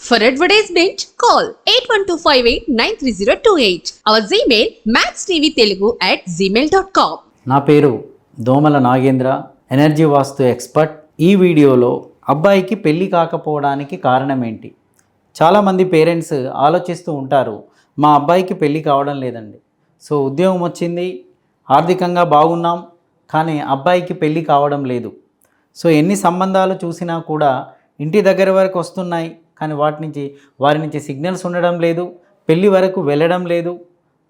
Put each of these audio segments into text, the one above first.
For advertisement, call 8125893028. Our Gmail, maxtvtelugu at gmail.com. నా పేరు దోమల నాగేంద్ర ఎనర్జీ వాస్తు ఎక్స్పర్ట్ ఈ వీడియోలో అబ్బాయికి పెళ్ళి కాకపోవడానికి కారణం ఏంటి చాలామంది పేరెంట్స్ ఆలోచిస్తూ ఉంటారు మా అబ్బాయికి పెళ్ళి కావడం లేదండి సో ఉద్యోగం వచ్చింది ఆర్థికంగా బాగున్నాం కానీ అబ్బాయికి పెళ్ళి కావడం లేదు సో ఎన్ని సంబంధాలు చూసినా కూడా ఇంటి దగ్గర వరకు వస్తున్నాయి కానీ వాటి నుంచి వారి నుంచి సిగ్నల్స్ ఉండడం లేదు పెళ్ళి వరకు వెళ్ళడం లేదు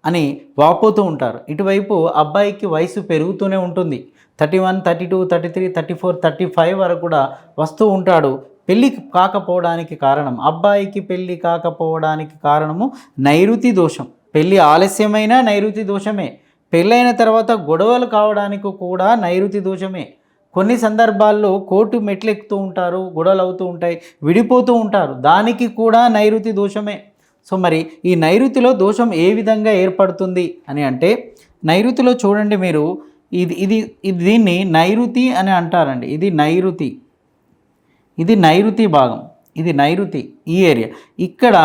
అని వాపోతూ ఉంటారు. ఇటువైపు అబ్బాయికి వయసు పెరుగుతూనే ఉంటుంది. Thirty one thirty two thirty three thirty four thirty five వరకు కూడా వస్తూ ఉంటాడు. పెళ్ళి కాకపోవడానికి కారణం అబ్బాయికి పెళ్ళి కాకపోవడానికి కారణము నైరుతి దోషం. పెళ్ళి ఆలస్యమైన నైరుతి దోషమే. పెళ్ళైన తర్వాత గొడవలు కావడానికి కూడా నైరుతి దోషమే. కొన్ని సందర్భాల్లో కోర్టు మెట్లెక్కుతూ ఉంటారు గొడవలు అవుతూ ఉంటాయి విడిపోతూ ఉంటారు. దానికి కూడా నైరుతి దోషమే. సో మరి ఈ నైరుతిలో దోషం ఏ విధంగా ఏర్పడుతుంది అని అంటే నైరుతిలో చూడండి మీరు ఇది ఇది దీన్ని నైరుతి అని అంటారండి. ఇది నైరుతి. ఇది నైరుతి భాగం. ఇది నైరుతి ఈ ఏరియా. ఇక్కడ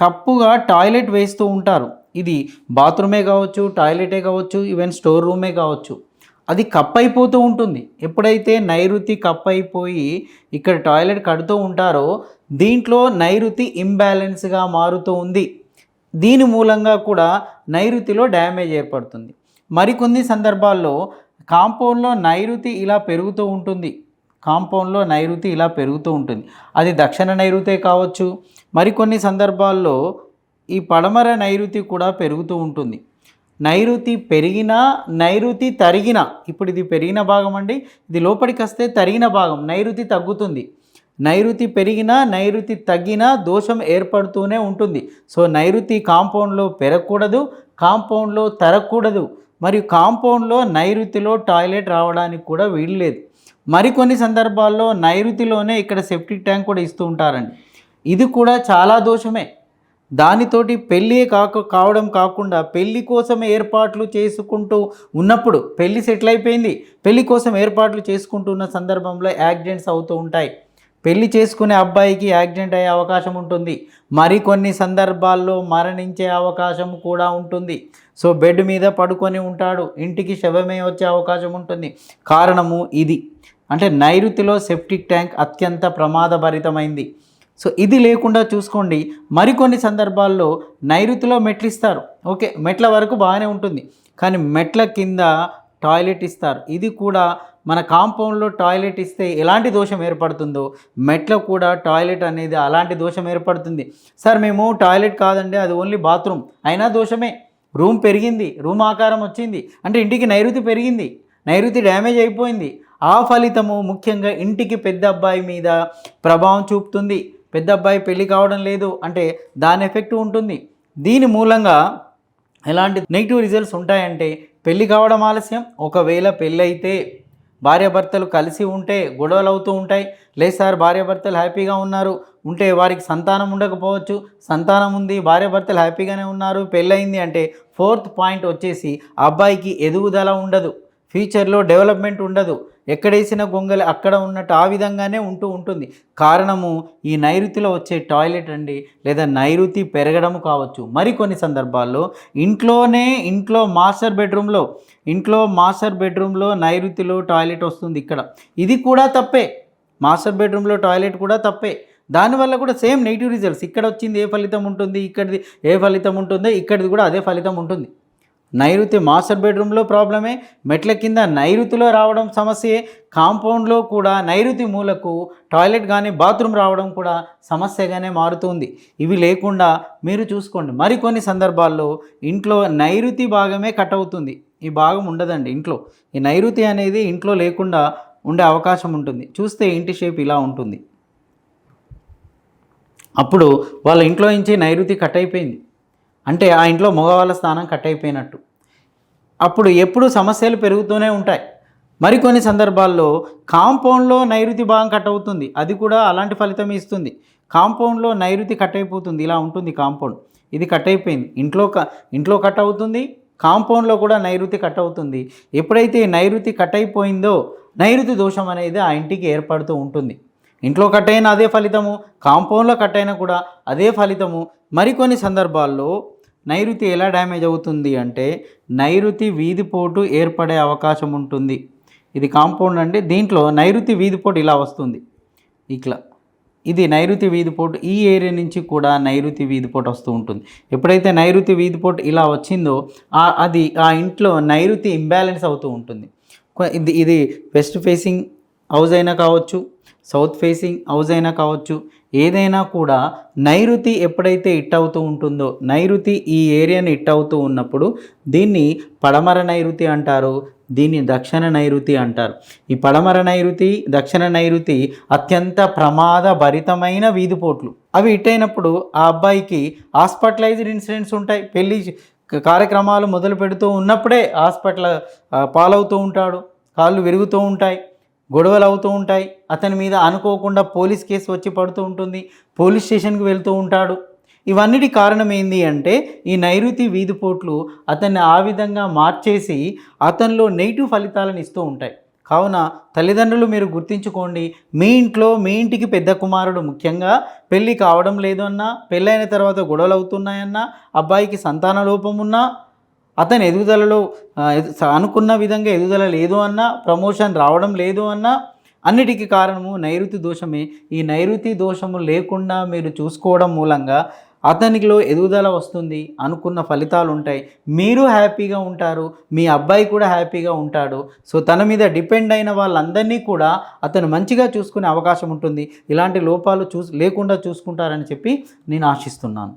కప్పుగా టాయిలెట్ వేస్తూ ఉంటారు. ఇది బాత్రూమే కావచ్చు టాయిలెటే కావచ్చు ఈవెన్ స్టోర్ రూమే కావచ్చు. అది కప్ అయిపోతూ ఉంటుంది. ఎప్పుడైతే నైరుతి కప్ అయిపోయి ఇక్కడ టాయిలెట్ కడుతూ ఉంటారో దీంట్లో నైరుతి ఇంబ్యాలెన్స్గా మారుతూ ఉంది. దీని మూలంగా కూడా నైరుతిలో డ్యామేజ్ ఏర్పడుతుంది. మరికొన్ని సందర్భాల్లో కాంపౌండ్లో నైరుతి ఇలా పెరుగుతూ ఉంటుంది. కాంపౌండ్లో నైరుతి ఇలా పెరుగుతూ ఉంటుంది. అది దక్షిణ నైరుతే కావచ్చు. మరికొన్ని సందర్భాల్లో ఈ పడమర నైరుతి కూడా పెరుగుతూ ఉంటుంది. నైరుతి పెరిగినా నైరుతి తరిగిన. ఇప్పుడు ఇది పెరిగిన భాగం అండి. ఇది లోపలికి వస్తే తరిగిన భాగం నైరుతి తగ్గుతుంది. నైరుతి పెరిగినా నైరుతి తగ్గినా దోషం ఏర్పడుతూనే ఉంటుంది. సో నైరుతి కాంపౌండ్లో పెరగకూడదు కాంపౌండ్లో తరగకూడదు. మరియు కాంపౌండ్లో నైరుతిలో టాయిలెట్ రావడానికి కూడా వీలు లేదు. మరికొన్ని సందర్భాల్లో నైరుతిలోనే ఇక్కడ సెప్టిక్ ట్యాంక్ కూడా ఇస్తూ ఉంటారండి. ఇది కూడా చాలా దోషమే. దానితోటి పెళ్ళి కాక కావడం కాకుండా పెళ్ళి కోసం ఏర్పాట్లు చేసుకుంటూ ఉన్నప్పుడు పెళ్ళి సెటిల్ అయిపోయింది. పెళ్ళి కోసం ఏర్పాట్లు చేసుకుంటున్న సందర్భంలో యాక్సిడెంట్స్ అవుతూ ఉంటాయి. పెళ్ళి చేసుకునే అబ్బాయికి యాక్సిడెంట్ అయ్యే అవకాశం ఉంటుంది. మరికొన్ని సందర్భాల్లో మరణించే అవకాశం కూడా ఉంటుంది. సో బెడ్ మీద పడుకొని ఉంటాడు. ఇంటికి శవమే వచ్చే అవకాశం ఉంటుంది. కారణము ఇది. అంటే నైరుతిలో సెప్టిక్ ట్యాంక్ అత్యంత ప్రమాదభరితమైంది. సో ఇది లేకుండా చూసుకోండి. మరికొన్ని సందర్భాల్లో నైరుతిలో మెట్లు ఇస్తారు ఓకే మెట్ల వరకు బాగానే ఉంటుంది. కానీ మెట్ల కింద టాయిలెట్ ఇస్తారు. ఇది కూడా మన కాంపౌండ్లో టాయిలెట్ ఇస్తే ఎలాంటి దోషం ఏర్పడుతుందో మెట్ల కూడా టాయిలెట్ అనేది అలాంటి దోషం ఏర్పడుతుంది. సార్ మేము టాయిలెట్ కాదండి అది ఓన్లీ బాత్రూమ్. అయినా దోషమే. రూమ్ పెరిగింది రూమ్ ఆకారం వచ్చింది. అంటే ఇంటికి నైరుతి పెరిగింది నైరుతి డ్యామేజ్ అయిపోయింది. ఆ ఫలితము ముఖ్యంగా ఇంటికి పెద్ద అబ్బాయి మీద ప్రభావం చూపుతుంది. పెద్ద అబ్బాయి పెళ్ళి కావడం లేదు అంటే దాని ఎఫెక్ట్ ఉంటుంది. దీని మూలంగా ఎలాంటి నెగిటివ్ రిజల్ట్స్ ఉంటాయంటే పెళ్ళి కావడం ఆలస్యం ఒకవేళ పెళ్ళి అయితే భార్యాభర్తలు కలిసి ఉంటే గొడవలు అవుతూ ఉంటాయి. లేదు సార్ భార్యాభర్తలు హ్యాపీగా ఉన్నారు. ఉంటే వారికి సంతానం ఉండకపోవచ్చు. సంతానం ఉంది భార్యాభర్తలు హ్యాపీగానే ఉన్నారు. పెళ్ళయింది అంటే ఫోర్త్ పాయింట్ వచ్చేసి అబ్బాయికి ఎదుగుదల ఉండదు. ఫ్యూచర్లో డెవలప్మెంట్ ఉండదు. ఎక్కడేసిన గొంగలి అక్కడ ఉన్నట్టు ఆ విధంగానే ఉంటూ ఉంటుంది. కారణము ఈ నైరుతిలో వచ్చే టాయిలెట్ అండి లేదా నైరుతి పెరగడం కావచ్చు. మరికొన్ని సందర్భాల్లో ఇంట్లోనే ఇంట్లో మాస్టర్ బెడ్రూమ్లో ఇంట్లో మాస్టర్ బెడ్రూమ్లో నైరుతిలో టాయిలెట్ వస్తుంది ఇక్కడ. ఇది కూడా తప్పే. మాస్టర్ బెడ్రూమ్లో టాయిలెట్ కూడా తప్పే. దానివల్ల కూడా సేమ్ నెగిటివ్ రిజల్ట్స్. ఇక్కడ వచ్చింది ఏ ఫలితం ఉంటుంది ఇక్కడిది ఏ ఫలితం ఉంటుందో ఇక్కడిది కూడా అదే ఫలితం ఉంటుంది. నైరుతి మాస్టర్ బెడ్రూమ్లో ప్రాబ్లమే. మెట్ల కింద నైరుతిలో రావడం సమస్యే. కాంపౌండ్లో కూడా నైరుతి మూలకు టాయిలెట్ కానీ బాత్రూమ్ రావడం కూడా సమస్యగానే మారుతుంది. ఇవి లేకుండా మీరు చూసుకోండి. మరికొన్ని సందర్భాల్లో ఇంట్లో నైరుతి భాగమే కట్ అవుతుంది. ఈ భాగం ఉండదండి ఇంట్లో. ఈ నైరుతి అనేది ఇంట్లో లేకుండా ఉండే అవకాశం ఉంటుంది. చూస్తే ఇంటి షేప్ ఇలా ఉంటుంది. అప్పుడు వాళ్ళ ఇంట్లో నుంచి నైరుతి కట్ అయిపోయింది. అంటే ఆ ఇంట్లో మగవాళ్ళ స్థానం కట్ అయిపోయినట్టు అప్పుడు ఎప్పుడు సమస్యలు పెరుగుతూనే ఉంటాయి. మరికొన్ని సందర్భాల్లో కాంపౌండ్లో నైరుతి భాగం కట్ అవుతుంది అది కూడా అలాంటి ఫలితం ఇస్తుంది. కాంపౌండ్లో నైరుతి కట్ అయిపోతుంది ఇలా ఉంటుంది కాంపౌండ్. ఇది కట్ అయిపోయింది ఇంట్లో క ఇంట్లో కట్ అవుతుంది కాంపౌండ్లో కూడా నైరుతి కట్ అవుతుంది ఎప్పుడైతే నైరుతి కట్ అయిపోయిందో నైరుతి దోషం అనేది ఆ ఇంటికి ఏర్పడుతూ ఉంటుంది. ఇంట్లో కట్ అయినా అదే ఫలితము కాంపౌండ్లో కట్ అయినా కూడా అదే ఫలితము. మరికొన్ని సందర్భాల్లో నైరుతి ఎలా డ్యామేజ్ అవుతుంది అంటే నైరుతి వీధిపోటు ఏర్పడే అవకాశం ఉంటుంది. ఇది కాంపౌండ్ అంటే దీంట్లో నైరుతి వీధిపోటు ఇలా వస్తుంది. ఇట్లా. ఇది నైరుతి వీధిపోటు ఈ ఏరియా నుంచి కూడా నైరుతి వీధిపోటు వస్తూ ఉంటుంది. ఎప్పుడైతే నైరుతి వీధిపోటు ఇలా వచ్చిందో ఆ- అది ఆ ఇంట్లో నైరుతి ఇంబ్యాలెన్స్ అవుతూ ఉంటుంది. ఇది ఇది వెస్ట్ ఫేసింగ్ హౌస్ అయినా కావచ్చు సౌత్ ఫేసింగ్ హౌస్ అయినా కావచ్చు ఏదైనా కూడా నైరుతి ఎప్పుడైతే ఇట్ అవుతూ ఉంటుందో నైరుతి ఈ ఏరియాని ఇట్ అవుతూ ఉన్నప్పుడు దీన్ని పడమర నైరుతి అంటారు దీన్ని దక్షిణ నైరుతి అంటారు. ఈ పడమర నైరుతి దక్షిణ నైరుతి అత్యంత ప్రమాద భరితమైన వీధిపోట్లు అవి ఇట్టయినప్పుడు ఆ అబ్బాయికి హాస్పిటలైజ్డ్ ఇన్సిడెంట్స్ ఉంటాయి. పెళ్ళి కార్యక్రమాలు మొదలు పెడుతూ ఉన్నప్పుడే హాస్పిటల్ పాలవుతూ ఉంటాడు. కాళ్ళు విరుగుతూ ఉంటాయి. గొడవలు అవుతూ ఉంటాయి. అతని మీద అనుకోకుండా పోలీస్ కేసు వచ్చి పడుతూ ఉంటుంది. పోలీస్ స్టేషన్కి వెళ్తూ ఉంటాడు. ఇవన్నిటి కారణం ఏంది అంటే ఈ నైరుతి వీధిపోట్లు అతన్ని ఆ విధంగా మార్చేసి అతనిలో నెగిటివ్ ఫలితాలను ఇస్తూ ఉంటాయి. కావున తల్లిదండ్రులు మీరు గుర్తించుకోండి మీ ఇంట్లో మీ ఇంటికి పెద్ద కుమారుడు ముఖ్యంగా పెళ్ళి కావడం లేదు అన్నా పెళ్ళైన తర్వాత గొడవలు అవుతున్నాయన్నా అబ్బాయికి సంతాన లోపం ఉన్నా అతని ఎదుగుదలలో అనుకున్న విధంగా ఎదుగుదల లేదు అన్నా ప్రమోషన్ రావడం లేదు అన్నా అన్నిటికీ కారణము నైరుతి దోషమే. ఈ నైరుతి దోషము లేకుండా మీరు చూసుకోవడం మూలంగా అతనికిలో ఎదుగుదల వస్తుంది అనుకున్న ఫలితాలు ఉంటాయి మీరు హ్యాపీగా ఉంటారు మీ అబ్బాయి కూడా హ్యాపీగా ఉంటాడు. సో తన మీద డిపెండ్ అయిన వాళ్ళందరినీ కూడా అతను మంచిగా చూసుకునే అవకాశం ఉంటుంది. ఇలాంటి లోపాలు చూ లేకుండా చూసుకుంటారని చెప్పి నేను ఆశిస్తున్నాను.